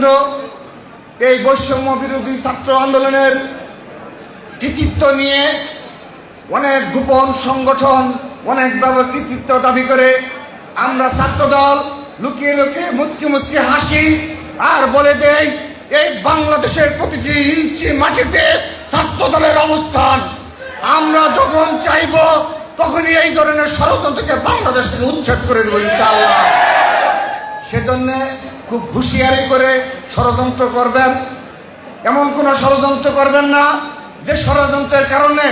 নেতৃবৃন্দ এই বৈষম্য বিরোধী ছাত্র আন্দোলনের কৃতিত্ব নিয়ে অনেক গোপন সংগঠন অনেকভাবে কৃতিত্ব দাবি করে আমরা ছাত্রদল লুকিয়ে লুকিয়ে মুচকি মুচকি হাসি আর বলে দেই, এই বাংলাদেশের প্রতিটি ইঞ্চি মাটিতে ছাত্র দলের অবস্থান। আমরা যখন চাইব, তখনই এই ধরনের ষড়যন্ত্রকে বাংলাদেশ থেকে উচ্ছেদ করে দেবো ইনশাআল্লাহ। সেজন্য খুব হুঁশিয়ারি করে ষড়যন্ত্র করবেন। এমন কোনো ষড়যন্ত্র করবেন না, যে ষড়যন্ত্রের কারণে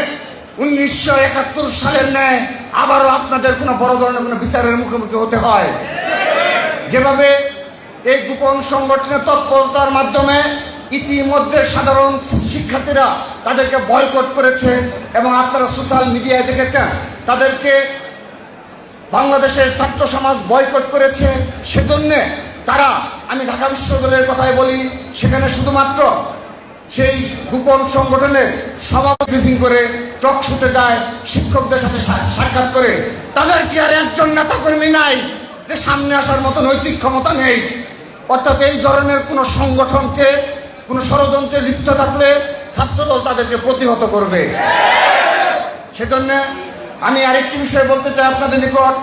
উনিশশো একাত্তর সালের ন্যায় আবারও আপনাদের কোনো বড় ধরনের কোনো বিচারের মুখোমুখি হতে হয়। যেভাবে এই গোপন সংগঠনের তৎপরতার মাধ্যমে ইতিমধ্যে সাধারণ শিক্ষার্থীরা তাদেরকে বয়কট করেছে এবং আপনারা সোশ্যাল মিডিয়ায় দেখেছেন, তাদেরকে বাংলাদেশের ছাত্র সমাজ বয়কট করেছে, সেজন্য তারা, আমি ঢাকা বিশ্ববিদ্যালয়ের কথাই বলি, সেখানে শুধুমাত্র সেই গোপন সংগঠনের সভাপতি ব্রিফিং করে টক শুতে যায়, শিক্ষকদের সাথে সাক্ষাৎ করে। তাদের কি আর একজন নেতাকর্মী নাই যে সামনে আসার মতো নৈতিক ক্ষমতা নেই। অর্থাৎ এই ধরনের কোনো সংগঠনকে, কোনো ষড়যন্ত্রে লিপ্ত থাকলে ছাত্রদল তাদেরকে প্রতিহত করবে। সেজন্য আমি আরেকটি বিষয় বলতে চাই আপনাদের নিকট।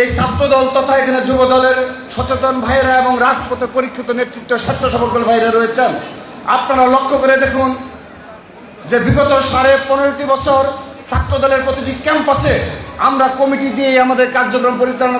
এই ছাত্রদল তথা এখানে যুব দলের সচেতন ভাইরা এবং রাজপথে পরীক্ষিত নেতৃত্ব স্বেচ্ছাসেবক ভাইরা রয়েছেন। আপনারা লক্ষ্য করে দেখুন যে বিগত সাড়ে পনেরোটি বছর ছাত্রদলের প্রতিটি ক্যাম্পাসে আমরা কমিটি দিয়ে আমাদের কার্যক্রম পরিচালনা